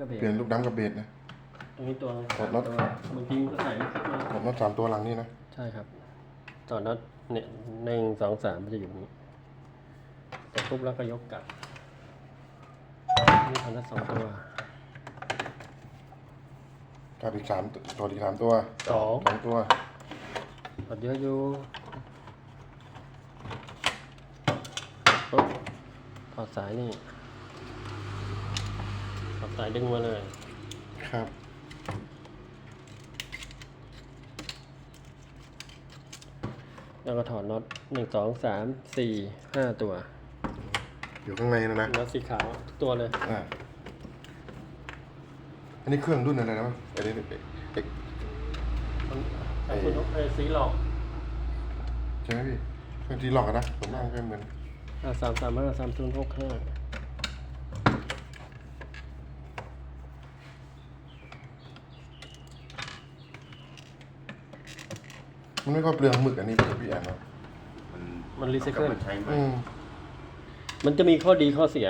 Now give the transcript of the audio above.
กระเบเปลี่ยนลูกดำกับเบสนะ ตรงนี้ตัวถอดน็อตตัวบางทีมันก็ใส่ไม่ครบนะผมน็อตสามตัวหลังนี่นะใช่ครับต่อน็อตเนี่ยหนึ่งสองสามมันจะอยู่ตรงนี้แต่ปุ๊บแล้วก็ยกกลับนี่ถอดน็อตสองตัวกับอีกสามถอดอีกสามตัวสองสองตัวถอดเยอะอยู่ปุ๊บถอดสายนี่ถอด สายดึงมาเลย ครับ แล้วก็ถอดน็อตหนึ่งสองสามสี่ห้าตัวอยู่ข้างในนะนะน็อตสีขาวทุกตัวเลย อ่าอันนี้เครื่องรุ่นอะไรนะมั้งอันนี้เอกเอกไอ้คุณนกไอ้สีหลอกใช่ไหมพี่เครื่องที่หลอกอะนะผมว่าไม่เหมือน อ่าสามสามห้าสามศูนย์หกห้า มันไม่ก็เปลืองหมึกอันนี้พี่แอนเนาะมันมันรีไซเคิลก็มันใช้ไหม อืม มันจะมีข้อดีข้อเสีย